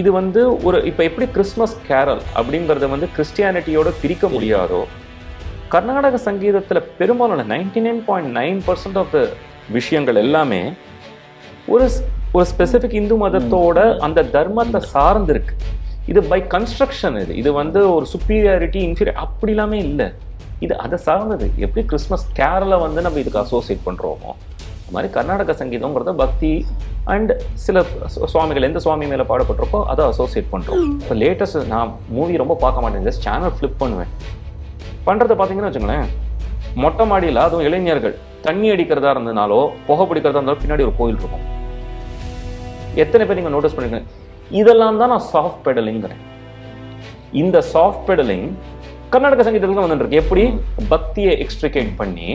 இது வந்து ஒரு இப்போ எப்படி கிறிஸ்மஸ் கேரல் அப்படிங்கிறத வந்து கிறிஸ்டியானிட்டியோட பிரிக்க முடியாதோ கர்நாடக சங்கீதத்தில் பெரும்பாலான ninety nine point nine percent of the விஷயங்கள் எல்லாமே ஒரு ஒரு ஸ்பெசிஃபிக் இந்து மதத்தோட அந்த தர்மத்தை சார்ந்து இருக்கு இது பை கன்ஸ்ட்ரக்ஷன் இது. இது வந்து ஒரு சுப்பீரியாரிட்டி இன்ஃபீரியர் அப்படி எல்லாமே இல்லை. இது அதை சார்ந்தது. எப்படி கிறிஸ்மஸ் கேரளை வந்து நம்ம இதுக்கு அசோசியேட் பண்ணுறோமோ அது மாதிரி கர்நாடக சங்கீதங்கிறத பக்தி அண்ட் சில சுவாமிகள் எந்த சுவாமி மேலே பாடப்பட்டிருக்கோ அதை அசோசியேட் பண்ணுறோம் இப்போ லேட்டஸ்ட் நான் மூவி ரொம்ப பார்க்க மாட்டேன். ஜஸ்ட் சேனல் ஃப்ளிப் பண்ணுவேன். பண்ணுறதை பார்த்தீங்கன்னு வச்சுங்களேன். மொட்டை மாடியில் அதுவும் இளைஞர்கள் தண்ணி அடிக்கிறதா இருந்ததுனாலோ புகை பிடிக்கிறதா இருந்தாலும் பின்னாடி ஒரு கோயில் இருக்கும். எத்தனை பேர் நீங்கள் நோட்டீஸ் பண்ணிருக்கீங்க? இதெல்லாம் தான் நான் சாஃப்ட் பெடலிங்கிறேன் இந்த சாஃப்ட் பெடலிங் கர்நாடக சங்கீதத்துக்கு வந்துட்டு இருக்கு. எப்படி? பக்தியை எக்ஸ்ட்ரிகேட் பண்ணி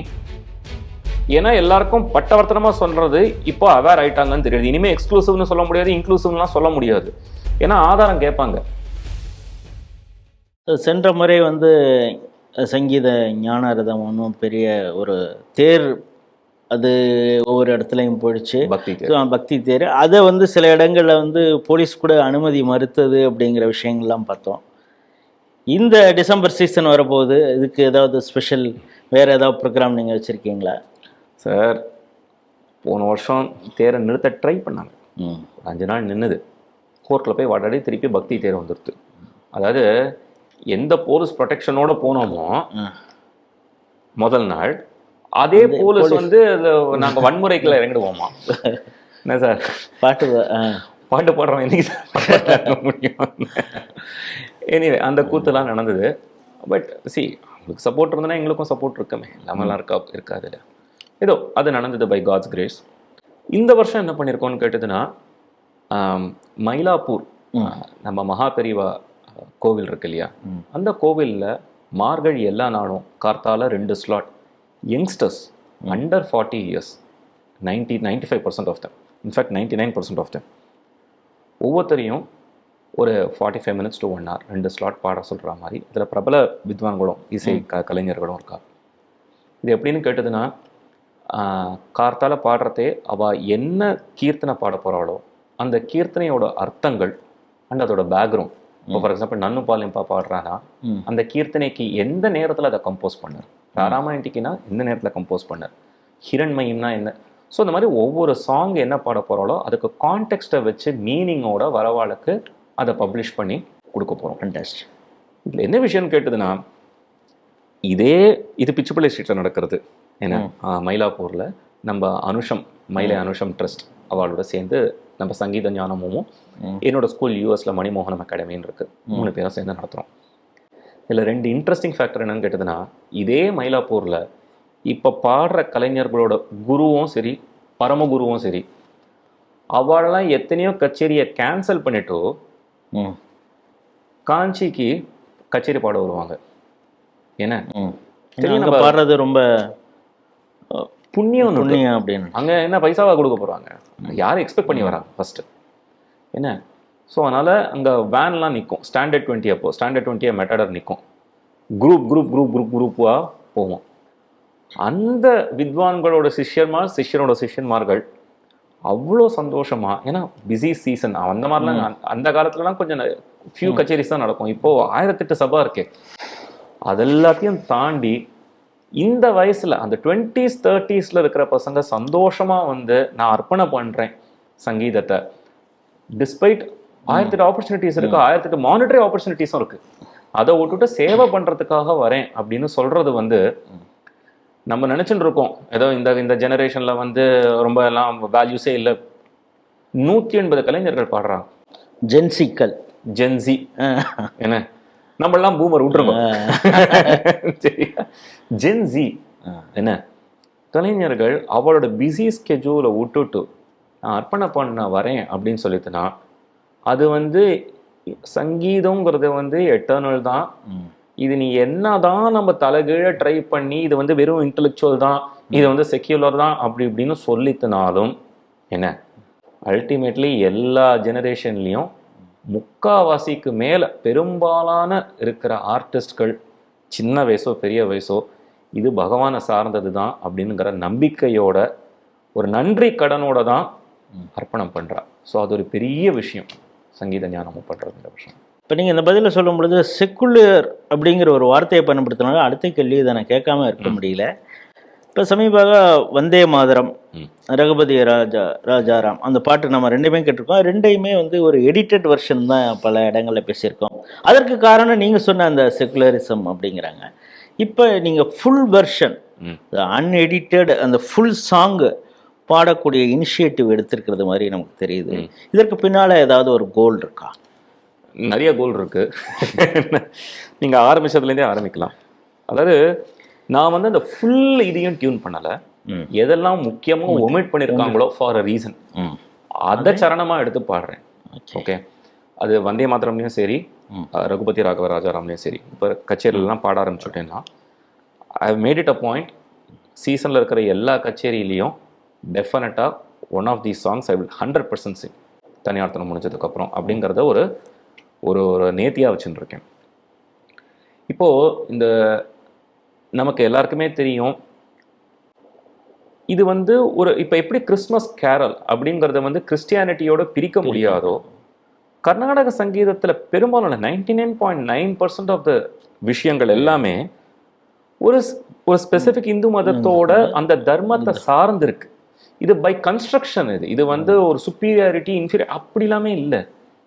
ஏன்னா எல்லாருக்கும் பட்டவர்த்தனமா சொல்றது இப்போ அவேர் ஆயிட்டாங்கன்னு தெரியுது. இனிமே எக்ஸ்க்ளூசிவ்னு சொல்ல முடியாது இன்க்ளூசிவ்லாம் சொல்ல முடியாது. ஏன்னா ஆதாரம் கேட்பாங்க. சென்ற முறை வந்து சங்கீத ஞானாரதம் ஒன்றும் பெரிய ஒரு தேர் அது ஒவ்வொரு இடத்துலையும் போயிடுச்சு. பக்தி தேர். அதை வந்து சில இடங்களில் வந்து போலீஸ் கூட அனுமதி மறுத்தது அப்படிங்கிற விஷயங்கள்லாம் பார்த்தோம். இந்த டிசம்பர் சீசன் வரப்போகுது. இதுக்கு ஏதாவது ஸ்பெஷல் வேறு ஏதாவது ப்ரோக்ராம் நீங்கள் வச்சுருக்கீங்களா? சார் போன வருஷம் தேரை நிறுத்த ட்ரை பண்ணாங்க. அஞ்சு நாள் நின்னுது. கோர்ட்டில் போய் வாடாடி திருப்பி பக்தி தேர் வந்துடுது அதாவது எந்த போலீஸ் ப்ரொடெக்ஷனோட போனோமோ. முதல் நாள் அதே போலீஸ் வந்து அதுல நாங்க வன்முறைக்குள்ள இறங்கிடுவோமா? என்ன சார்? பாட்டு பாட்டு பாடுறோம் என்னைக்கு சார்? முடியும். எனிவே அந்த கூத்துலாம் நடந்தது. பட் சி அவங்களுக்கு சப்போர்ட் இருந்ததுன்னா எங்களுக்கும் சப்போர்ட் இருக்குமே. இல்லாமலாம் இருக்கா இருக்காது ஏதோ அது நடந்தது பை காட்ஸ் கிரேஸ் இந்த வருஷம் என்ன பண்ணியிருக்கோம்னு கேட்டதுன்னா மயிலாப்பூர். நம்ம மகா பெரிவா கோவில் இருக்கு இல்லையா. அந்த கோவிலில் மார்கழி எல்லா நாளும் கார்த்தால ரெண்டு slot youngsters under forty years ninety ninety five percent of them in fact ninety nine percent of them ஒவ்வொருத்தரையும் ஒரு forty five minutes to one hour ரெண்டு ஸ்லாட் பாட சொல்கிற மாதிரி இதில் பிரபல வித்வான்களும் இசை க கலைஞர்களும் இருக்கா. இது எப்படின்னு கேட்டதுன்னா கார்த்தால பாடுறதே அவள் என்ன கீர்த்தனை பாட போகிறாளோ அந்த கீர்த்தனையோட அர்த்தங்கள் அண்ட் அதோட பேக்ரவுண்ட் இப்போ ஃபார் எக்ஸாம்பிள் நன்னு பாலியம்பா பாடுறானா. அந்த கீர்த்தனைக்கு எந்த நேரத்தில் அதை கம்போஸ் பண்ணார்? ராராமாயண்டிக்குனா எந்த நேரத்தில் கம்போஸ் பண்ணார்? ஹிரண்மயம்னா என்ன? ஸோ இந்த மாதிரி ஒவ்வொரு சாங் என்ன பாட போகிறாளோ அதுக்கு கான்டெக்ஸ்ட்டை வச்சு மீனிங்கோட வரவாளுக்கு அதை பப்ளிஷ் பண்ணி கொடுக்க போகிறோம் ஃபண்டாஸ்டிக் இதில் என்ன விஷயம்னு கேட்டதுன்னா இதே இது பிச்சுப்பள்ளி ஸ்ட்ரீட்டில் நடக்கிறது. ஏன்னா மயிலாப்பூரில் நம்ம அனுஷம் மயிலை அனுஷம் ட்ரஸ்ட் அவளோட சேர்ந்து நம்ம சங்கீத ஞானமும். என்னோட ஸ்கூல் யூஎஸ்ல மணிமோகனம் அகாடமின்னு இருக்கு. மூணு பேரும் சேர்ந்து நடத்துகிறோம் இதில் ரெண்டு இன்ட்ரெஸ்டிங் ஃபேக்டர் என்னன்னு கேட்டதுன்னா இதே மயிலாப்பூரில் இப்போ பாடுற கலைஞர்களோட குருவும் சரி பரமகுருவும் சரி அவளெல்லாம் எத்தனையோ கச்சேரியை கேன்சல் பண்ணிட்டு காஞ்சிக்கு கச்சேரி பாட வருவாங்க. என்ன? பாடுறது ரொம்ப புண்ணியம் புண்ணியம் அப்படின்னு. அங்க என்ன பைசாவா கொடுக்க போறாங்க? யாரும் எக்ஸ்பெக்ட் பண்ணி வராங்க ஃபர்ஸ்ட் என்ன? ஸோ அதனால அங்க வேன்லாம் நிற்கும் ஸ்டாண்டர்ட் டுவெண்ட்டி அப்போ. ஸ்டாண்டர்ட் டுவெண்ட்டியை மெட்டடர் நிற்கும் குரூப் குரூப் குரூப் குரூப் குரூப்பாக போவோம் அந்த வித்வான்களோட சிஷ்யர்மார் சிஷ்யரோட சிஷ்யன்மார்கள் அவ்வளோ சந்தோஷமா ஏன்னா பிஸி சீசன் அந்த மாதிரிலாம் அந்த- அந்த காலத்துலலாம் கொஞ்சம் ஃபியூ கச்சேரிஸ் தான் நடக்கும். இப்போ ஆயிரத்தெட்டு சபா இருக்கே. அதெல்லாத்தையும் தாண்டி இந்த வயசுல அந்த டுவெண்ட்டீஸ் தேர்ட்டீஸ்ல இருக்கிற பசங்க சந்தோஷமா வந்து நான் அர்ப்பணம் பண்றேன் சங்கீதத்தை. டிஸ்பைட் ஆயிரத்தெட்டு ஆப்பர்ச்சுனிட்டிஸ் இருக்கு ஆயிரத்தெட்டு மானிட்டரி ஆப்பர்ச்சுனிட்டிஸும் இருக்கு. அதை விட்டுட்டு சேவை பண்றதுக்காக வரேன் அப்படின்னு சொல்றது வந்து நம்ம நினைச்சுட்டு இருக்கோம். ஏதோ இந்த இந்த ஜெனரேஷன்ல வந்து ரொம்ப எல்லாம் வேல்யூஸே இல்லை. நூத்தி எண்பது கலைஞர்கள் பாடுறாங்க. ஜென்சிக்கல் ஜென்சி என்ன? நம்மளாம் பூமர் விட்டுருக்கோம். சரியா? ஜென்சி என்ன? கலைஞர்கள் அவளோட பிஸி ஸ்கெட்யூலை விட்டுட்டு நான் அர்ப்பணம் பண்ண வரேன் அப்படின்னு சொல்லிட்டுனா அது வந்து சங்கீதங்கிறது வந்து எட்டர்னல் தான். இது நீ என்னதான் நம்ம தலைகீழ ட்ரை பண்ணி இது வந்து வெறும் இன்டெலெக்சுவல் தான் இது வந்து செக்யூலர் தான் அப்படி இப்படின்னு சொல்லித்தினாலும் என்ன? அல்டிமேட்லி எல்லா ஜெனரேஷன்லேயும் முக்காவாசிக்கு மேலே பெரும்பாலான இருக்கிற ஆர்டிஸ்ட்கள் சின்ன வயசோ பெரிய வயசோ இது பகவானை சார்ந்தது தான் அப்படிங்கிற நம்பிக்கையோட ஒரு நன்றி கடனோட தான் அர்ப்பணம் பண்ணுறா ஸோ அது ஒரு பெரிய விஷயம். சங்கீத ஞானமும் பண்றதுங்கிற விஷயம். இப்போ நீங்கள் இந்த பதிலை சொல்லும் பொழுது செக்குலர் அப்படிங்கிற ஒரு வார்த்தையை பயன்படுத்தினாலும் அடுத்த கேள்வி இதை நான் கேட்காம இருக்க முடியல. இப்போ சமீபமாக வந்தே மாதரம். ரகுபதி ராஜா ராஜாராம் அந்த பாட்டு நம்ம ரெண்டுமே கேட்டிருக்கோம். ரெண்டையுமே வந்து ஒரு எடிட்டட் வெர்ஷன் தான் பல இடங்களில் பேசியிருக்கோம். அதற்கு காரணம் நீங்கள் சொன்ன அந்த செக்குலரிசம் அப்படிங்கிறாங்க. இப்போ நீங்கள் ஃபுல் வெர்ஷன். அன்எடிட்டட் அந்த ஃபுல் சாங்கு பாடக்கூடிய இனிஷியேட்டிவ் எடுத்திருக்கிறது மாதிரி நமக்கு தெரியுது. இதற்கு பின்னால் ஏதாவது ஒரு கோல் இருக்கா? நிறைய கோல் இருக்கு. நீங்க ஆரம்பிச்சதுலேருந்தே ஆரம்பிக்கலாம். அதாவது நான் வந்து அந்த ஃபுல் இதையும் டியூன் பண்ணல. எதெல்லாம் முக்கியமா ஒமிட் பண்ணியிருக்காங்களோ ஃபார் அ ரீசன் அதை சரணமா எடுத்து பாடுறேன். ஓகே அது வந்தே மாத்திரம்லையும் சரி ரகுபதி ராகவ ராஜாராம்லையும் சரி. இப்போ கச்சேரியிலலாம் பாட ஆரம்பிச்சுட்டேன்னா I made it a point சீசனில் இருக்கிற எல்லா கச்சேரியிலையும் டெஃபினட்டாக one of the songs I will hundred percent sing தனியார்த்தனம் முடிஞ்சதுக்கப்புறம் அப்படிங்கிறத ஒரு ஒரு ஒரு நேத்தியாக வச்சுட்டு இருக்கேன் இப்போது இந்த நமக்கு எல்லாருக்குமே தெரியும். இது வந்து ஒரு இப்போ எப்படி கிறிஸ்மஸ் கேரல் அப்படிங்கிறத வந்து கிறிஸ்டியானிட்டியோட பிரிக்க முடியாதோ கர்நாடக சங்கீதத்துல பெரும்பாலான ninety nine point nine percent of the விஷயங்கள் எல்லாமே ஒரு ஒரு ஸ்பெசிபிக் இந்து மதத்தோட அந்த தர்மத்தை சார்ந்து இருக்கு இது பை கன்ஸ்ட்ரக்ஷன் இது. இது வந்து ஒரு சுப்பீரியாரிட்டி இன்ஃபீரியர் அப்படி எல்லாமே இல்லை.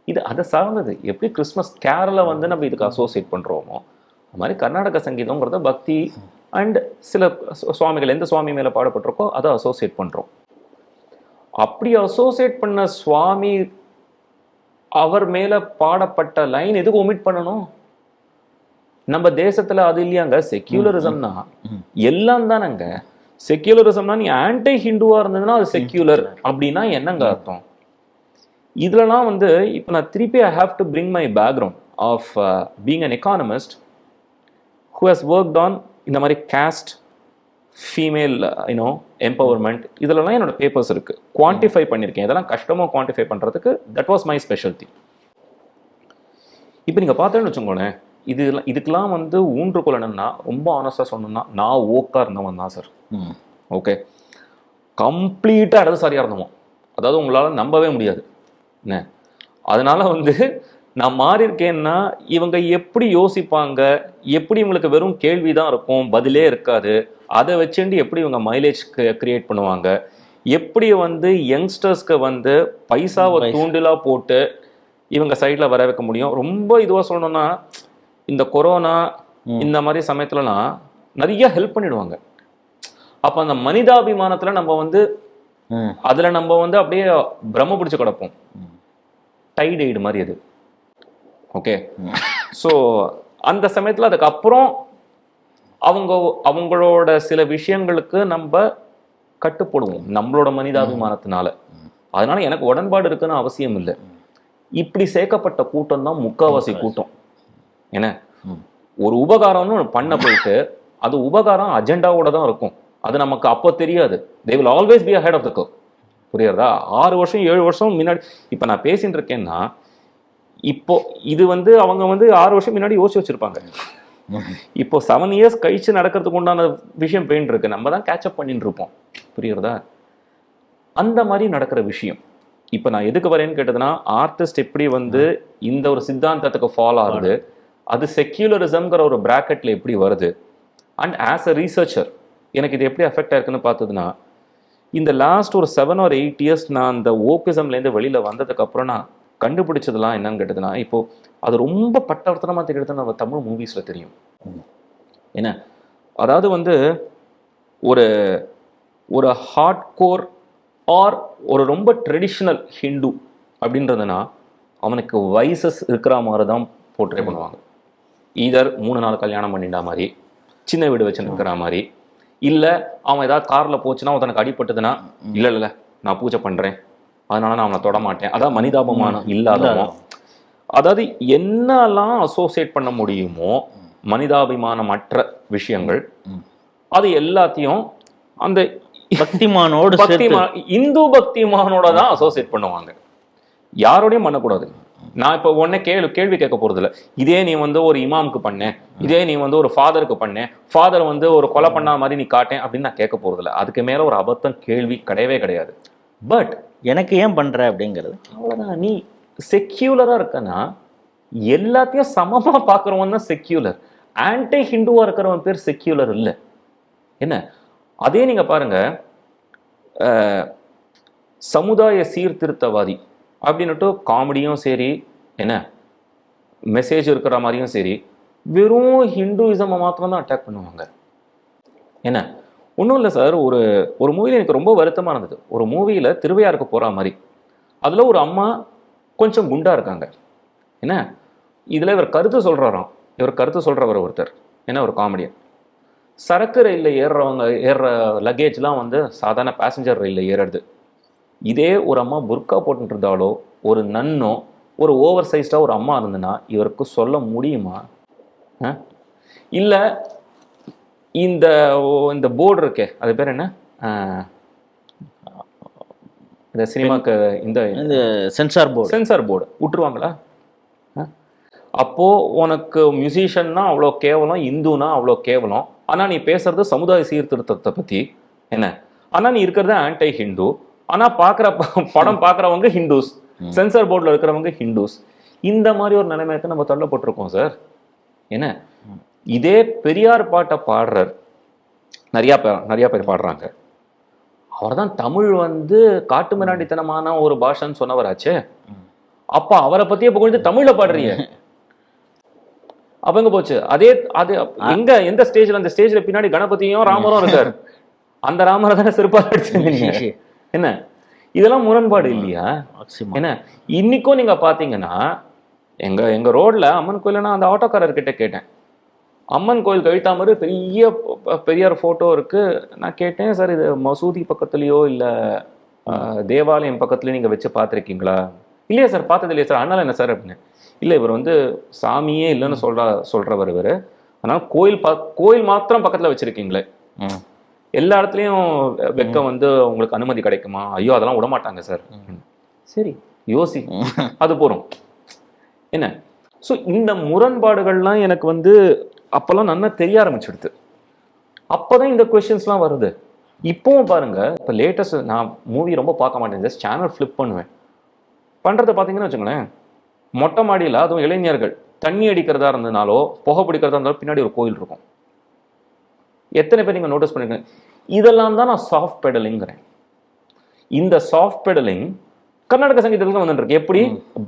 இது அதை சார்ந்தது. எப்படி கிறிஸ்மஸ் கேரலை வந்து நம்ம இதுக்கு அசோசியேட் பண்றோமோ அது மாதிரி கர்நாடக சங்கீதங்கிறத பக்தி அண்ட் சில சுவாமிகள் எந்த சுவாமி மேல பாடப்பட்டிருக்கோ அதை அசோசியேட் பண்றோம். அப்படி அசோசியேட் பண்ண சுவாமி அவர் மேல பாடப்பட்ட லைன் எதுக்கு ஒமிட் பண்ணணும்? நம்ம தேசத்துல அது இல்லையாங்க செக்யூலரிசம்னா எல்லாம் தானங்க. செக்யூலரிசம்னா நீ ஆன்டி ஹிந்துவா இருந்ததுன்னா அது செக்யூலர் அப்படின்னா என்னங்க அர்த்தம்? இதுலலாம் வந்து இப்போ நான் திருப்பி I have to bring my background of being an economist who has worked on இந்த மாதிரி காஸ்ட் ஃபீமேல் யூனோ எம்பவர்மெண்ட் இதுலலாம் என்னோட பேப்பர்ஸ் இருக்கு. குவான்டிஃபை பண்ணியிருக்கேன் இதெல்லாம் கஷ்டமா குவான்டிஃபை பண்றதுக்கு தட் வாஸ் மை ஸ்பெஷாலிட்டி இப்போ நீங்க பார்த்தேன்னு வச்சுக்கோங்களேன் இது இதுக்கெல்லாம் வந்து ஊன்றுகோல் என்னன்னா ரொம்ப ஆனஸ்டா சொன்னோம்னா நான் ஓக்கா இருந்தவன் தான் சார் ஓகே கம்ப்ளீட்டாக இடதுசாரியாக இருந்தோம் அதாவது உங்களால் நம்பவே முடியாது. என்ன? அதனால வந்து நான் மாறி இருக்கேன்னா இவங்க எப்படி யோசிப்பாங்க? எப்படி இவங்களுக்கு வெறும் கேள்வி தான் இருக்கும் பதிலே இருக்காது. அதை வச்சுட்டு எப்படி இவங்க மைலேஜ் கிரியேட் பண்ணுவாங்க? எப்படி வந்து யங்ஸ்டர்ஸ்க்கு வந்து பைசாவை பைசா. தூண்டிலா போட்டு இவங்க சைடில் வர வைக்க முடியும்? ரொம்ப இதுவாக சொல்லணும்னா இந்த கொரோனா. இந்த மாதிரி சமயத்துலலாம் நிறைய ஹெல்ப் பண்ணிடுவாங்க. அப்போ அந்த மனிதாபிமானத்துல நம்ம வந்து அதுல நம்ம வந்து அப்படியே பிரம்ம பிடிச்சு கிடப்போம். ம். டைட் எய்டு மாதிரி அது. ஓகே. ஸோ அந்த சமயத்துல அதுக்கப்புறம் அவங்க அவங்களோட சில விஷயங்களுக்கு நம்ம கட்டுப்படுவோம். நம்மளோட மனிதாபிமானத்தினால. அதனால எனக்கு உடன்பாடு இருக்குன்னு அவசியம் இல்லை. இப்படி சேர்க்கப்பட்ட கூட்டம் தான் முக்காவாசி கூட்டம். என்ன. ஒரு உபகாரம்னு பண்ண போயிட்டு அது உபகாரம் அஜெண்டாவோட தான் இருக்கும். அது நமக்கு அப்போ தெரியாது. They will always be ahead of the curve. புரியுறதா? ஆறு வருஷம் ஏழு வருஷம் முன்னாடி இப்போ நான் பேசிட்டு இருக்கேன்னா இப்போ இது வந்து அவங்க வந்து ஆறு வருஷம் முன்னாடி யோசிச்சு வச்சிருப்பாங்க. இப்போ செவன் இயர்ஸ் கழிச்சு நடக்கிறதுக்கு உண்டான விஷயம் பெயின் இருக்கு நம்ம தான் கேட்சப் பண்ணிட்டு இருப்போம். புரியுறதா அந்த மாதிரி நடக்கிற விஷயம். இப்போ நான் எதுக்கு வரேன்னு கேட்டதுன்னா ஆர்டிஸ்ட் எப்படி வந்து இந்த ஒரு சித்தாந்தத்துக்கு ஃபாலோ ஆகுது அது செக்யூலரிசம்ங்கிற ஒரு பிராக்கெட்டில் எப்படி வருது அண்ட் ஆஸ் அ ரீசர்ச்சர் எனக்கு இது எப்படி அஃபெக்ட் ஆயிருக்குன்னு பார்த்ததுன்னா இந்த லாஸ்ட் ஒரு செவன் ஆர் எயிட் இயர்ஸ் நான் அந்த ஓபிசம்லேருந்து வெளியில் வந்ததுக்கப்புறம் நான் கண்டுபிடிச்சதெல்லாம் என்னன்னு கேட்டதுன்னா இப்போ அது ரொம்ப பட்டவர்த்தனமாக தெரியுது நம்ம தமிழ் மூவிஸில் தெரியும். என்ன? அதாவது வந்து ஒரு ஒரு ஹார்ட் கோர் ஆர் ஒரு ரொம்ப ட்ரெடிஷ்னல் ஹிந்து அப்படின்றதுனா அவனுக்கு வயசஸ் இருக்கிற மாதிரி தான் போர்ட்ரே பண்ணுவாங்க. ஈதர் மூணு நாள் கல்யாணம் பண்ணிட்டா மாதிரி சின்ன வீடு வச்சுன்னு இருக்கிற மாதிரி இல்லை அவன் ஏதாவது காரில் போச்சுன்னா அவனுக்கு அடிபட்டதுன்னா இல்லை இல்லை நான் பூஜை பண்ணுறேன் அதனால நான் அவனை தொட மாட்டேன். அதான் மனிதாபமானம் இல்லாதவன். அதாவது என்னெல்லாம் அசோசியேட் பண்ண முடியுமோ மனிதாபிமானமற்ற விஷயங்கள். அது எல்லாத்தையும் அந்த பக்திமானோடு சேர்த்து. பக்திமா இந்து பக்திமானோட தான் அசோசியேட் பண்ணுவாங்க. யாரோடையும் பண்ணக்கூடாது. நான் இப்போ உடனே கேள்வி கேள்வி கேட்க போறது இல்ல இதே நீ வந்து ஒரு இமாமுக்கு பண்ண. இதே நீ வந்து ஒரு ஃபாதருக்கு பண்ண. ஃபாதர் வந்து ஒரு கொலை பண்ணா மாதிரி நீ காட்டேன் அப்படின்னு நான் கேட்க போறது இல்ல அதுக்கு மேல ஒரு அபத்தம் கேள்வி கிடையவே கிடையாது. பட் எனக்கு ஏன் பண்ற அப்படிங்கிறது. அவ்வளோதான் நீ செக்யூலரா இருக்கனா எல்லாத்தையும் சமமா பார்க்குறவன் தான் செக்யூலர் ஆன்டி ஹிந்துவாக இருக்கிறவன் பேர் செக்யூலர் இல்லை. என்ன? அதே நீங்க பாருங்க சமுதாய சீர்திருத்தவாதி அப்படின்னுட்டு காமெடியும் சரி என்ன மெசேஜ் இருக்கிற மாதிரியும் சரி வெறும் ஹிந்துயிசமை மாத்திரம் தான் அட்டாக் பண்ணுவாங்க. என்ன? ஒன்றும் இல்லை சார். ஒரு ஒரு மூவியில் எனக்கு ரொம்ப வருத்தமாக இருந்தது ஒரு மூவியில் திருவையாருக்கு போகிற மாதிரி. அதில் ஒரு அம்மா கொஞ்சம் குண்டாக இருக்காங்க. என்ன? இதில் இவர் கருத்து சொல்கிறாராம் இவர் கருத்து சொல்கிறவர் ஒருத்தர். என்ன? ஒரு காமெடியன் சரக்கு ரயிலில் ஏறுறவங்க ஏறுற லக்கேஜ்லாம் வந்து சாதாரண பேசஞ்சர் ரயிலில் ஏறுறது. இதே ஒரு அம்மா புர்கா போட்டுட்டு இருந்தாலோ ஒரு நன்னோ ஒரு ஓவர் சைஸ்டாக ஒரு அம்மா இருந்துன்னா இவருக்கு சொல்ல முடியுமா? இல்லை இந்த இந்த போர்டு இருக்கே அது பேர் என்ன? இந்த சினிமாக்கு இந்த சென்சார் போர்டு. Censor board. விட்டுருவாங்களா? அஹ்? அப்போ உனக்கு மியூசிஷியன்னா அவ்வளோ கேவலம் இந்துனா அவ்வளோ கேவலம். ஆனா நீ பேசுறது சமுதாய சீர்திருத்தத்தை பத்தி. என்ன? ஆனா நீ இருக்கிறது ஆன்டை ஹிந்து ஆனா பாக்குற ப- படம் பாக்குறவங்க ஹிந்துஸ் சென்சார் போர்டில் இருக்கிறவங்க ஹிந்துஸ் இந்த மாதிரி ஒரு நிலைமையத்தை நம்ம தள்ளப்பட்டிருக்கோம் சார். என்ன? இதே பெரியார் பாட்டை பாடுறார். நிறையா பேர் நிறையா பேர் பாடுறாங்க. அவர்தான் தமிழ் வந்து காட்டு மிராண்டித்தனமான ஒரு பாஷன்னு சொன்னவராச்சே. அப்ப அவரை பத்தியே புகழ்ந்து தமிழ்ல பாடுறீங்க. அப்ப எங்க போச்சு? அதே அது எங்க எந்த ஸ்டேஜ்ல அந்த ஸ்டேஜ்ல பின்னாடி கணபதியும் ராமரும் இருக்காரு. அந்த ராமரை தானே சிறப்பாக அடிச்சீங்க நீங்க. என்ன? இதெல்லாம் முரண்பாடு இல்லையா? என்ன? இன்னைக்கும் நீங்க பாத்தீங்கன்னா எங்க எங்க ரோட்ல அம்மன் கோயில்னா அந்த ஆட்டோக்காரர் கிட்ட கேட்டேன். அம்மன் கோயில் கழித்தாமரு பெரிய பெரியார் போட்டோ இருக்கு. நான் கேட்டேன் சார் இது மசூதி பக்கத்துலயோ இல்ல தேவாலயம் பக்கத்துலயோ நீங்க வச்சு பார்த்திருக்கீங்களா? இல்லையா சார் பார்த்தது இல்லையா சார். அதனால என்ன சார்? அப்படின்னு. இல்ல இவர் வந்து சாமியே இல்லைன்னு சொல்ற சொல்றவர் இவர். அதனால கோயில் பா கோயில் மாத்திரம் பக்கத்துல வச்சிருக்கீங்களே. எல்லா இடத்துலயும் வைக்க வந்து உங்களுக்கு அனுமதி கிடைக்குமா? ஐயோ அதெல்லாம் விட மாட்டாங்க சார் சரி யோசி. அது போறோம். என்ன? ஸோ இந்த முரண்பாடுகள்லாம் எனக்கு வந்து அப்பெல்லாம் நல்லா தெரிய ஆரம்பிச்சிடுது. அப்பதான் இந்த கொஸ்டின்ஸ்லாம் வருது. இப்போவும் பாருங்க இப்போ லேட்டஸ்ட் நான் மூவி ரொம்ப பார்க்க மாட்டேன். ஜஸ்ட் சேனல் ஃப்ளிப் பண்ணுவேன். பண்றதை பார்த்தீங்கன்னு வச்சுங்களேன் மொட்டை மாடியில் அதுவும் இளைஞர்கள் தண்ணி அடிக்கிறதா இருந்ததுனாலோ புகை பிடிக்கிறதா இருந்தாலும் பின்னாடி ஒரு கோயில் இருக்கும். எத்தனை பேர் நீங்க நோட்டீஸ் பண்ணிருக்கீங்க? இதெல்லாம் தான் நான் சாஃப்ட் பெடலிங்கிறேன் இந்த சாஃப்ட் பெடலிங் கர்நாடக சங்கீதத்துக்கு வந்துட்டு இருக்கு எப்படி?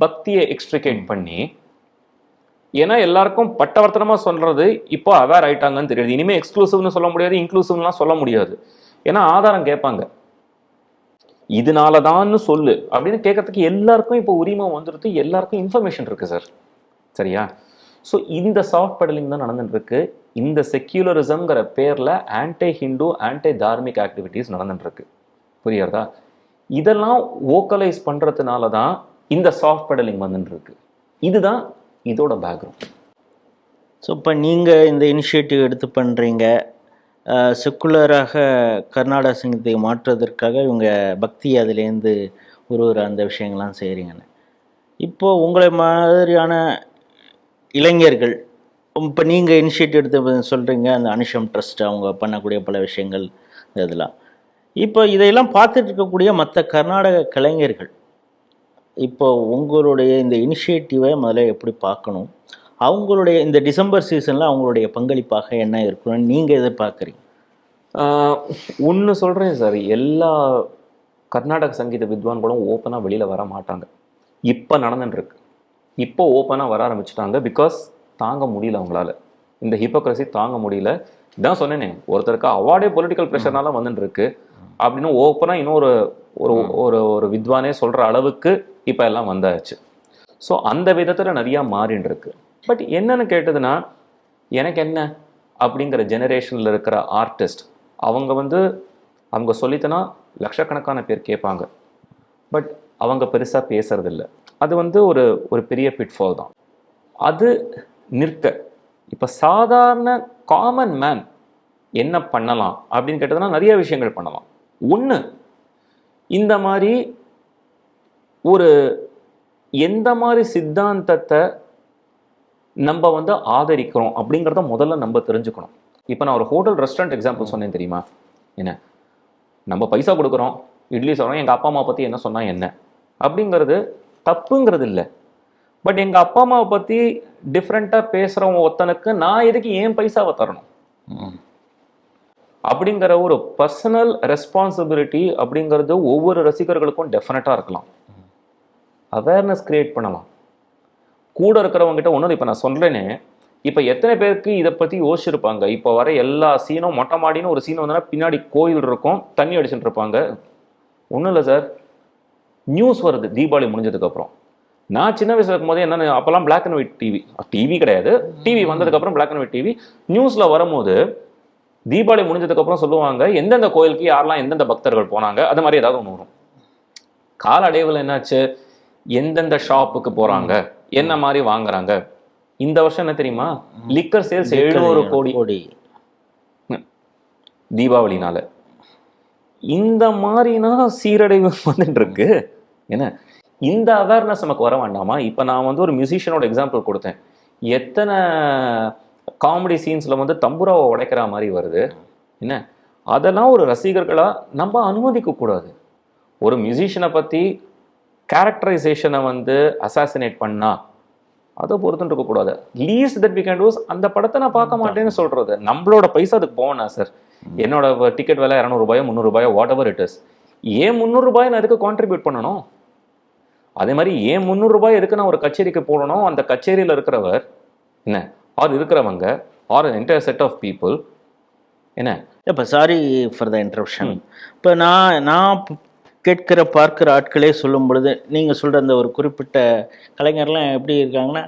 பக்தியை எக்ஸ்ட்ரிகேட் பண்ணி ஏன்னா எல்லாருக்கும் பட்டவர்த்தனமாக சொல்கிறது இப்போ அவேர் ஆயிட்டாங்கன்னு தெரியாது. இனிமேல் எக்ஸ்க்ளூசிவ்னு சொல்ல முடியாது இன்க்ளூசிவ்லாம் சொல்ல முடியாது. ஏன்னா ஆதாரம் கேட்பாங்க. இதனாலதான்னு சொல்லு அப்படின்னு கேட்கறதுக்கு எல்லாருக்கும் இப்போ உரிமை வந்துடுது எல்லாருக்கும் இன்ஃபர்மேஷன் இருக்குது சார் சரியா? ஸோ இந்த சாஃப்ட் பெடலிங் தான் நடந்துட்டு இருக்கு இந்த செக்யூலரிசம்ங்கிற பேரில் anti Hindu anti dharmic activities நடந்துட்டு இருக்கு புரியுறதா இதெல்லாம் ஓக்கலைஸ் பண்ணுறதுனால தான் இந்த சாஃப்ட் பெடலிங் வந்துட்டு இருக்கு இதுதான் இதோட பேக்ரவுண்ட் ஸோ இப்போ நீங்கள் இந்த இனிஷியேட்டிவ் எடுத்து பண்ணுறீங்க செக்குலராக கர்நாடக சங்கீதத்தை மாற்றுவதற்காக இவங்க பக்தி அதுலேருந்து ஒரு ஒரு அந்த விஷயங்கள்லாம் செய்கிறீங்கன்னு இப்போது உங்களை மாதிரியான இளைஞர்கள் இப்போ நீங்கள் இனிஷியேட்டிவ் எடுத்து சொல்கிறீங்க அந்த அனிஷம் ட்ரஸ்ட் அவங்க பண்ணக்கூடிய பல விஷயங்கள் இதெல்லாம். இப்போ இதையெல்லாம் பார்த்துட்டு இருக்கக்கூடிய மற்ற கர்நாடக கலைஞர்கள் இப்போ உங்களுடைய இந்த இனிஷியேட்டிவை முதல்ல எப்படி பார்க்கணும்? அவங்களுடைய இந்த டிசம்பர் சீசனில் அவங்களுடைய பங்களிப்பாக என்ன இருக்கணும்னு நீங்கள் எதிர்பார்க்குறீங்க? ஒன்று சொல்கிறேன் சார். எல்லா கர்நாடக சங்கீத வித்வான்களும் ஓப்பனாக வெளியில் வர மாட்டாங்க. இப்போ நடந்துட்டுருக்கு. இப்போ ஓப்பனாக வர ஆரம்பிச்சிட்டாங்க பிகாஸ் தாங்க முடியல அவங்களால. இந்த ஹிப்போக்ரஸி தாங்க முடியல. இதான் சொன்னேனே ஒருத்தருக்கு அவார்டே பொலிட்டிக்கல் ப்ரெஷர்னால வந்துட்டு இருக்கு அப்படின்னு ஓப்பனாக இன்னொரு ஒரு ஒரு ஒரு வித்வானே சொல்கிற அளவுக்கு இப்போ எல்லாம் வந்தாச்சு. ஸோ அந்த விதத்தில் நிறையா மாறின்னு இருக்கு பட் என்னென்னு கேட்டதுன்னா எனக்கு என்ன? அப்படிங்கிற ஜெனரேஷனில் இருக்கிற ஆர்டிஸ்ட் அவங்க வந்து அவங்க சொல்லித்தனா லட்சக்கணக்கான பேர் கேட்பாங்க. பட் அவங்க பெருசாக பேசுறதில்ல. அது வந்து ஒரு ஒரு பெரிய பிட்ஃபால் தான். அது நிற்க. இப்போ சாதாரண காமன் மேன் என்ன பண்ணலாம் அப்படின்னு கேட்டதுன்னா நிறைய விஷயங்கள் பண்ணலாம். ஒன்று இந்த மாதிரி ஒரு எந்த மாதிரி சித்தாந்தத்தை நம்ம வந்து ஆதரிக்கிறோம் அப்படிங்கிறத முதல்ல நம்ம தெரிஞ்சுக்கணும். இப்போ நான் ஒரு ஹோட்டல் ரெஸ்டாரண்ட் எக்ஸாம்பிள் சொன்னேன் தெரியுமா? என்ன? நம்ம பைசா கொடுக்குறோம் இட்லி சொல்கிறோம் எங்கள் அப்பா அம்மா பற்றி என்ன சொன்னா என்ன? அப்படிங்கிறது தப்புங்கிறது இல்லை. பட் எங்க அப்பா அம்மாவை பத்தி டிஃப்ரெண்டா பேசுறவங்க ஒருத்தனுக்கு நான் எதுக்கு ஏன் பைசாவை தரணும். அப்படிங்கிற ஒரு பர்சனல் ரெஸ்பான்சிபிலிட்டி அப்படிங்கிறது ஒவ்வொரு ரசிகர்களுக்கும் டெஃபினட்டா இருக்கலாம். அவேர்னஸ் க்ரியேட் பண்ணலாம். கூட இருக்கிறவங்க கிட்ட ஒன்றும் இப்போ நான் சொல்கிறேனே இப்போ எத்தனை பேருக்கு இதை பற்றி யோசிச்சிருப்பாங்க? இப்போ வர எல்லா சீனும் மொட்டை மாடின்னு ஒரு சீன் வந்தோன்னா பின்னாடி கோயில் இருக்கும் தண்ணி அடிச்சுட்டு இருப்பாங்க. ஒன்றும் இல்லை சார் நியூஸ் வருது தீபாவளி முடிஞ்சதுக்கப்புறம். நான் சின்ன வயசுல இருக்கும்போது என்னென்ன அப்போல்லாம் black and white TV TV கிடையாது. டிவி வந்ததுக்கப்புறம் பிளாக் அண்ட் ஒயிட் டிவி நியூஸில் வரும்போது தீபாவளி முடிஞ்சதுக்கப்புறம் சொல்லுவாங்க எந்தெந்த கோயிலுக்கு யாரெல்லாம் எந்தெந்த பக்தர்கள் போனாங்க அது மாதிரி ஏதாவது ஒன்று வரும். காலடைவில் என்னாச்சு? எந்தெந்த ஷாப்புக்கு போறாங்க? என்ன மாதிரி வாங்குறாங்க? இந்த வருஷம் என்ன தெரியுமா? லிக்கர் சேல்ஸ் எழுநூறு கோடி. கோடி. தீபாவளினால. இந்த மாதிரினா சீரடைவு வந்துட்டு இருக்கு என்ன? இந்த அவேர்னஸ் நமக்கு வர வேண்டாமா? இப்போ நான் வந்து ஒரு மியூசிஷியனோட எக்ஸாம்பிள் கொடுத்தேன். எத்தனை காமெடி சீன்ஸ்ல வந்து தம்புராவை உடைக்கிற மாதிரி வருது. என்ன? அதெல்லாம் ஒரு ரசிகர்களா நம்ம அனுமதிக்க கூடாது ஒரு மியூசிஷியனை பத்தி கேரக்டரைசேஷனை வந்து அசாசினேட் பண்ணா அதை பொறுத்துட்டு இருக்கக்கூடாது. Least that we can do's அந்த படத்தை நான் பார்க்க மாட்டேன்னு சொல்றது. நம்மளோட பைசா அதுக்கு போகணா சார் என்னோட டிக்கெட் விலை இரநூறுபாயோ முந்நூறுபாயோ வாட் எவர் இட் இஸ் ஏன் முந்நூறுபாய் நான் எதுக்கு கான்ட்ரிபியூட் பண்ணணும்? அதே மாதிரி ஏன் முந்நூறுபாய் எதுக்கு நான் ஒரு கச்சேரிக்கு போடணும்? அந்த கச்சேரியில் இருக்கிறவர் என்ன? ஆர் இருக்கிறவங்க or entire set of people என்ன? இப்போ சாரி ஃபார் த இன்டரப்ஷன் இப்போ நான் நான் கேட்கிற பார்க்கிற ஆட்களே சொல்லும் பொழுது நீங்கள் சொல்கிற அந்த ஒரு குறிப்பிட்ட கலைஞர்லாம் எப்படி இருக்காங்கன்னா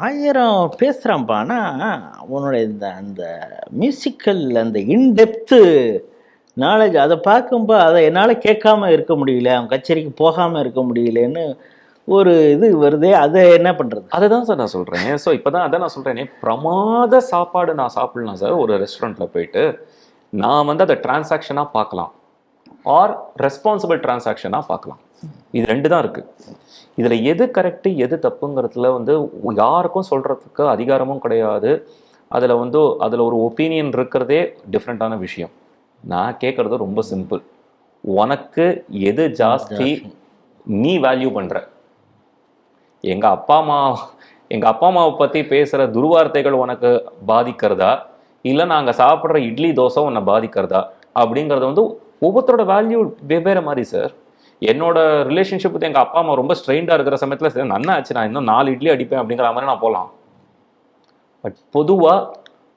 ஆயிரம் பேசுகிறான்ப்பா ஆனால் அவனோட இந்த அந்த மியூசிக்கல் அந்த இன்டெப்த்து நாலேஜ் அதை பார்க்கும்போது அதை என்னால் கேட்காம இருக்க முடியல அவன் கச்சேரிக்கு போகாமல் இருக்க முடியலன்னு ஒரு இது வருதே அதை என்ன பண்ணுறது அதை தான் சார் நான் சொல்கிறேன் ஸோ இப்போ தான் அதை நான் சொல்கிறேனே பிரமாத சாப்பாடு நான் சாப்பிட்லாம் சார் ஒரு ரெஸ்டாரண்ட்டில் போயிட்டு. நான் வந்து அதை டிரான்சாக்ஷனாக பார்க்கலாம். ஆர் ரெஸ்பான்சிபிள் டிரான்சாக்ஷனாக பார்க்கலாம். இது ரெண்டு தான் இருக்குது இதில் எது கரெக்டு எது தப்புங்கிறதுல வந்து யாருக்கும் சொல்கிறதுக்கு அதிகாரமும் கிடையாது. அதில் வந்து அதில் ஒரு ஒப்பீனியன் இருக்கிறதே டிஃப்ரெண்ட்டான விஷயம். நான் கேட்குறது ரொம்ப சிம்பிள் உனக்கு எது ஜாஸ்தி நீ வேல்யூ பண்ணுற எங்க அப்பா அம்மா எங்க அப்பா அம்மாவை பத்தி பேசுற துர்வார்த்தைகள் உனக்கு பாதிக்கிறதா? இல்ல நாங்க சாப்பிடுற இட்லி தோசை உன்னை பாதிக்கிறதா? அப்படிங்கறது வந்து ஒவ்வொருத்தரோட வேல்யூ வெவ்வேறு மாதிரி சார் என்னோட ரிலேஷன்ஷிப் வித் எங்கள் அப்பா அம்மா ரொம்ப ஸ்ட்ரெயின்டாக இருக்கிற சமயத்தில் சரி நன்னா ஆச்சு? நான் இன்னும் நாலு இட்லி அடிப்பேன் அப்படிங்கிற மாதிரி நான் போகலாம் பட் பொதுவாக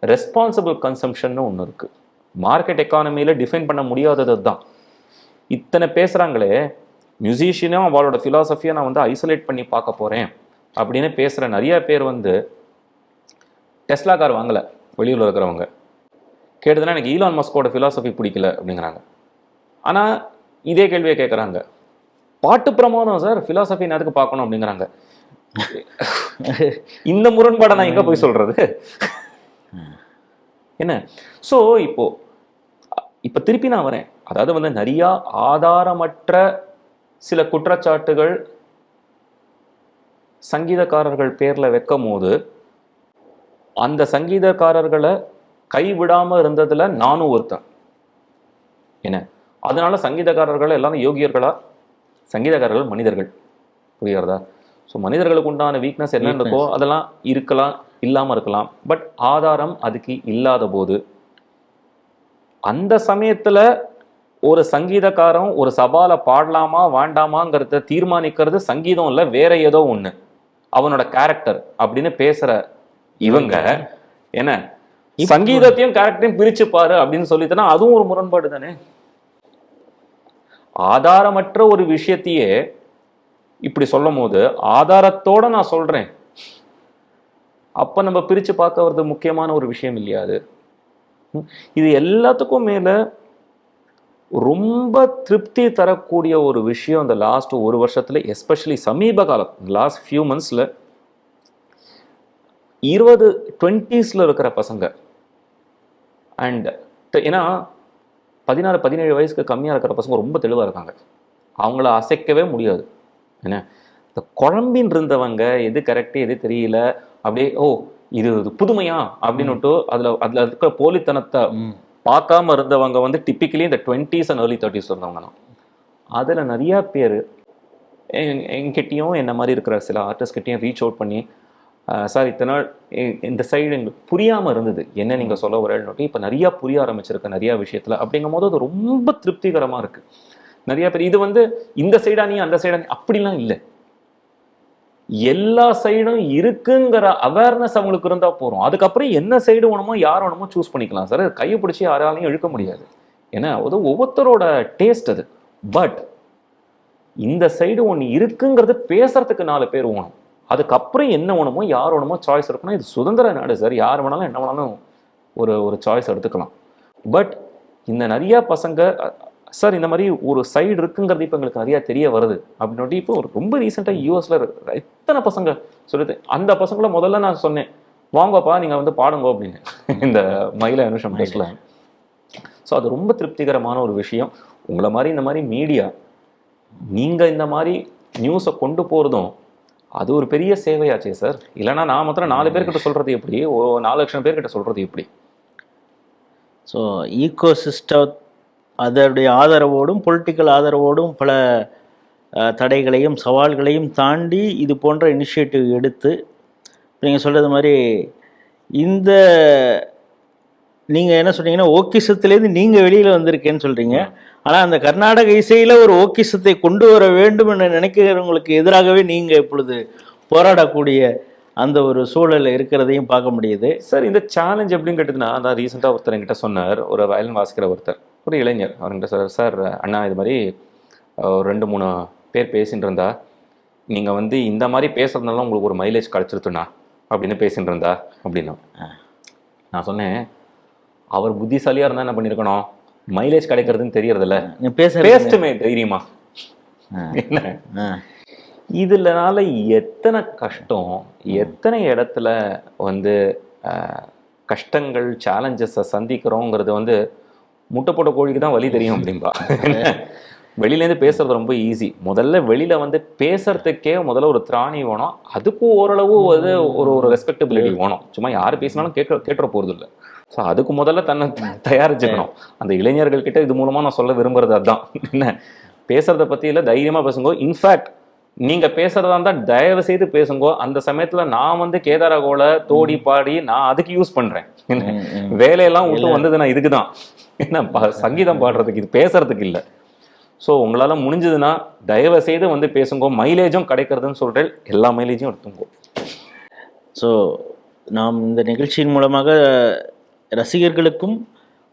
ரெஸ்பான்சிபிள் கன்சம்ஷன் ஒன்று இருக்குது மார்க்கெட் எக்கானமியில் டிஃபைன் பண்ண முடியாதது தான் இத்தனை பேசுகிறாங்களே மியூசிஷியனும் அவளோட ஃபிலாசபியை நான் வந்து ஐசோலேட் பண்ணி பார்க்க போகிறேன் அப்படின்னு பேசுகிற நிறைய பேர் வந்து டெஸ்லா கார் வாங்கலை வெளியூரில் இருக்கிறவங்க. கேட்டதுன்னா எனக்கு ஈலான் மஸ்கோட ஃபிலாசபி பிடிக்கல அப்படிங்கிறாங்க. ஆனா இதே கேள்வியை கேட்குறாங்க பாட்டு பிரமாதம் சார் ஃபிலாசபி நான் எதுக்கு பார்க்கணும் அப்படிங்கிறாங்க. இந்த முரண்பாடை நான் எங்கே போய் சொல்றது? என்ன? ஸோ இப்போ இப்போ திருப்பி நான் வரேன். அதாவது வந்து நிறையா ஆதாரமற்ற சில குற்றச்சாட்டுகள் சங்கீதக்காரர்கள் பேரில் வைக்கும் போது அந்த சங்கீதக்காரர்களை கைவிடாமல் இருந்ததுல நானும் ஒருத்தன். என்ன? அதனால சங்கீதக்காரர்கள் எல்லாரும் யோகியர்களா? சங்கீதக்காரர்கள் மனிதர்கள். புரியுறதா ஸோ மனிதர்களுக்கு உண்டான வீக்னஸ் என்ன இருக்கோ அதெல்லாம் இருக்கலாம் இல்லாம இருக்கலாம். பட் ஆதாரம் அதுக்கு இல்லாத போது அந்த சமயத்துல ஒரு சங்கீதக்காரன் ஒரு சபால பாடலாமா வேண்டாமாங்கிறத தீர்மானிக்கிறது சங்கீதம் இல்ல வேற ஏதோ ஒண்ணு. அவனோட கேரக்டர் அப்படின்னு பேசுற இவங்க என்ன? சங்கீதத்தையும் கேரக்டரையும் பிரிச்சு பாரு அப்படின்னு சொல்லிட்டுனா அதுவும் ஒரு முரண்பாடு தானே ஆதாரமற்ற ஒரு விஷயத்தையே இப்படி சொல்லும் போது ஆதாரத்தோட நான் சொல்றேன். அப்ப நம்ம பிரிச்சு பார்க்க வர்றது முக்கியமான ஒரு விஷயம் இல்லையா அது? இது எல்லாத்துக்கும் மேல ரொம்ப திருப்தி தரக்கூடிய ஒரு விஷயம் இந்த லாஸ்ட் ஒரு வருஷத்துல எஸ்பெஷலி சமீப காலம் லாஸ்ட் ஃபியூ மந்த்ஸ்ல இருபது டுவெண்ட்டீஸில் இருக்கிற பசங்க. அண்ட் ஏன்னா பதினாறு பதினேழு வயசுக்கு கம்மியா இருக்கிற பசங்க ரொம்ப தெளிவா இருக்காங்க. அவங்கள அசைக்கவே முடியாது. என்ன? இந்த குழம்பின் இருந்தவங்க எது கரெக்ட் எது தெரியல அப்படியே ஓ இது புதுமையா? அப்படின்னுட்டு அதுல அதுல இருக்கிற போலித்தனத்தை பார்க்காம இருந்தவங்க வந்து டிப்பிக்கலி இந்த டுவெண்ட்டீஸ் அண்ட் ஏர்லி தேர்ட்டிஸ் இருந்தவங்க தான் அதுல நிறைய பேர் என்கிட்டயும் என்ன மாதிரி இருக்கிற சில ஆர்டிஸ்ட் கிட்டயும் ரீச் அவுட் பண்ணி சார் இத்தனை நாள் இந்த சைடு எங்களுக்கு புரியாமல் இருந்தது. என்ன நீங்கள் சொல்ல வரேன்னு இப்போ நிறையா புரிய ஆரம்பிச்சிருக்கு நிறையா விஷயத்தில். அப்படிங்கும் போது அது ரொம்ப திருப்திகரமாக இருக்குது நிறையா பேர் இது வந்து இந்த சைடா நீ அந்த சைடா நீ அப்படிலாம் இல்லை. எல்லா சைடும் இருக்குங்கிற அவேர்னஸ் அவங்களுக்கு இருந்தா போறோம் அதுக்கப்புறம் என்ன சைடு வேணுமோ யார் வேணுமோ சூஸ் பண்ணிக்கலாம். சார் கையை பிடிச்சி யாராலையும் இழுக்க முடியாது. ஏன்னா அது ஒவ்வொருத்தரோட டேஸ்ட் அது. பட் இந்த சைடு ஒன்று இருக்குங்கிறது பேசுறதுக்கு நாலு பேர் வேணும். அதுக்கப்புறம் என்ன வேணுமோ யார் வேணுமோ சாய்ஸ் இருக்கணும் இது சுதந்திர நாடு சார் யார் வேணாலும் என்ன வேணாலும் ஒரு ஒரு சாய்ஸ் எடுத்துக்கலாம். பட் இந்த நிறைய பசங்க சார் இந்த மாதிரி ஒரு சைடு இருக்குங்கிறது இப்போ எங்களுக்கு நிறைய தெரிய வருது. அப்படின்னு இப்போ ஒரு ரொம்ப ரீசெண்டாக யூஎஸ்ல எத்தனை பசங்க சொல்லுது அந்த பசங்கள முதல்ல நான் சொன்னேன். வாங்கப்பா நீங்கள் வந்து பாடுங்க அப்படின்னு. இந்த மயில அனுஷம் டேஸ்ல ஸோ அது ரொம்ப திருப்திகரமான ஒரு விஷயம். உங்களை மாதிரி இந்த மாதிரி மீடியா நீங்கள் இந்த மாதிரி நியூஸை கொண்டு போகிறதும் அது ஒரு பெரிய சேவையாச்சே சார் இல்லைன்னா நான் மாத்திரம் நாலு பேர்கிட்ட சொல்றது எப்படி? ஒரு நாலு லட்சம் பேர்கிட்ட சொல்றது எப்படி? ஸோ ஈகோ சிஸ்டம் அதனுடைய ஆதரவோடும் பொலிட்டிக்கல் ஆதரவோடும் பல தடைகளையும் சவால்களையும் தாண்டி இது போன்ற இனிஷியேட்டிவ் எடுத்து நீங்கள் சொல்கிறது மாதிரி இந்த நீங்கள் என்ன சொன்னீங்கன்னா ஓக்கிசத்துலேருந்து நீங்கள் வெளியில் வந்திருக்கேன்னு சொல்கிறீங்க ஆனால் அந்த கர்நாடக இசையில் ஒரு ஓக்கிசத்தை கொண்டு வர வேண்டும் என்று நினைக்கிறவங்களுக்கு எதிராகவே நீங்கள் இப்பொழுது போராடக்கூடிய அந்த ஒரு சூழல் இருக்கிறதையும் பார்க்க முடியுது. சார் இந்த சேலஞ்ச் எப்படின்னு கேட்டதுன்னா அதான் ரீசெண்டாக ஒருத்தர் என்கிட்ட சொன்னார். ஒரு வயலின் வாசிக்கிற ஒருத்தர் ஒரு இளைஞர். அவர்கிட்ட சார் சார் அண்ணா இது மாதிரி ஒரு ரெண்டு மூணு பேர் பேசிட்டு இருந்தா நீங்கள் வந்து இந்த மாதிரி பேசுறதுனால உங்களுக்கு ஒரு மைலேஜ் கிடச்சிருத்துண்ணா அப்படின்னு பேசிட்டு இருந்தா அப்படின்னா நான் சொன்னேன் அவர் புத்திசாலியாக இருந்தால் என்ன பண்ணியிருக்கணும் மைலேஜ் கிடைக்கிறதுன்னு தெரியறதில்ல. பேச பேஸ்ட்டுமே தைரியமா? என்ன? இதுலனால எத்தனை கஷ்டம் எத்தனை இடத்துல வந்து கஷ்டங்கள் சேலஞ்சஸை சந்திக்கிறோங்கிறது வந்து முட்டை போட்ட கோழிக்கு தான் வழி தெரியும் அப்படின்பா வெளியிலேருந்து பேசுறது ரொம்ப ஈஸி முதல்ல வெளியில வந்து பேசுறதுக்கே முதல்ல ஒரு திராணி வேணும். அதுக்கும் ஓரளவு வந்து ஒரு ஒரு ரெஸ்பெக்டபிலிட்டி வேணும். சும்மா யார் பேசினாலும் கேட்க கேட்டுற போறது இல்லை ஸோ அதுக்கு முதல்ல தன்னை தயாரிச்சுக்கணும். அந்த இளைஞர்கள் கிட்ட இது மூலமா நான் சொல்ல விரும்புறது அதான். என்ன? பேசுறத பத்தி இல்ல தைரியமா பேசுங்க. இன்ஃபேக்ட் நீங்க பேசுறதா இருந்தா தயவு செய்து பேசுங்க. அந்த சமயத்துல நான் வந்து கேதாரகோல தோடி பாடி நான் அதுக்கு யூஸ் ம். வேலையெல்லாம் விட்டு வந்தது நான் இதுக்கு தான். என்ன? ப- சங்கீதம் பாடுறதுக்கு இது பேசுறதுக்கு இல்லை. ஸோ உங்களால முடிஞ்சதுன்னா தயவு செய்து வந்து பேசுங்க. மைலேஜும் கிடைக்கிறதுன்னு சொல்றேன். எல்லா மைலேஜும் எடுத்துங்கோ. ஸோ நாம் இந்த நிகழ்ச்சியின் மூலமாக ரசிகர்களுக்கும்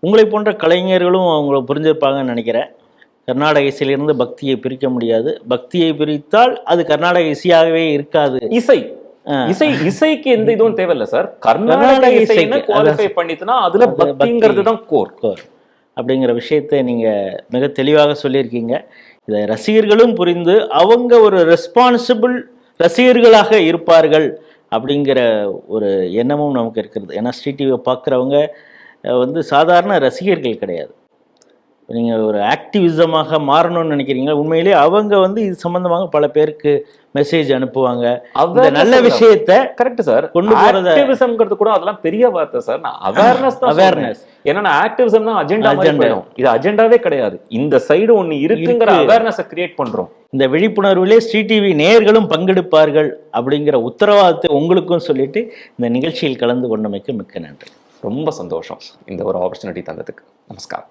உங்களை போன்ற கலைஞர்களும் அவங்கள புரிஞ்சிருப்பாங்கன்னு நினைக்கிறேன். கர்நாடக இசையிலிருந்து பக்தியை பிரிக்க முடியாது. பக்தியை பிரித்தால் அது கர்நாடக இசையாகவே இருக்காது. இசை. இசை இசைக்கு எந்த இதுவும் தேவையில்ல சார். கர்நாடக கர்நாடக இசை என்ன இசைக்கு, குவாலிஃபை பண்ணிட்டுனா அதுல அது பக்தி. பக்திங்கிறது தான் கோர் கோர் அப்படிங்கிற விஷயத்தை நீங்கள் மிக தெளிவாக சொல்லியிருக்கீங்க. இதை ரசிகர்களும் புரிந்து அவங்க ஒரு ரெஸ்பான்சிபிள் ரசிகர்களாக இருப்பார்கள். அப்படிங்கிற ஒரு எண்ணமும் நமக்கு இருக்கிறது. ஏன்னா ஸ்ரீ டிவியை பார்க்குறவங்க வந்து சாதாரண ரசிகர்கள் கிடையாது. நீங்கள் ஒரு ஆக்டிவிசமாக மாறணும்னு நினைக்கிறீங்க உண்மையிலே அவங்க வந்து இது சம்பந்தமாக பல பேருக்கு மெசேஜ் அனுப்புவாங்க. இந்த நல்ல விஷயத்த கரெக்ட் சார் கொண்டு ஆக்டிவிசம்ங்கிறது கூட அதெல்லாம் பெரிய வார்த்தை சார் நான் அவேர்னஸ் தான். அவேர்னஸ் ஏன்னா ஆக்டிவிசம் தான் அஜெண்டா. போயிடும். இது அஜெண்டாவே கிடையாது. இந்த சைடு ஒண்ணு இருக்குங்கிற இருக்கு. அவேர்னஸை கிரியேட் பண்றோம். இந்த விழிப்புணர்விலே ஸ்ரீ டிவி நேயர்களும் பங்கெடுப்பார்கள் அப்படிங்கிற உத்தரவாதத்தை உங்களுக்கும் சொல்லிட்டு இந்த நிகழ்ச்சியில் கலந்து கொண்டமைக்கு மிக்க நன்றி. ரொம்ப சந்தோஷம் இந்த ஒரு ஆப்பர்ச்சுனிட்டி தந்ததுக்கு. நமஸ்காரம்.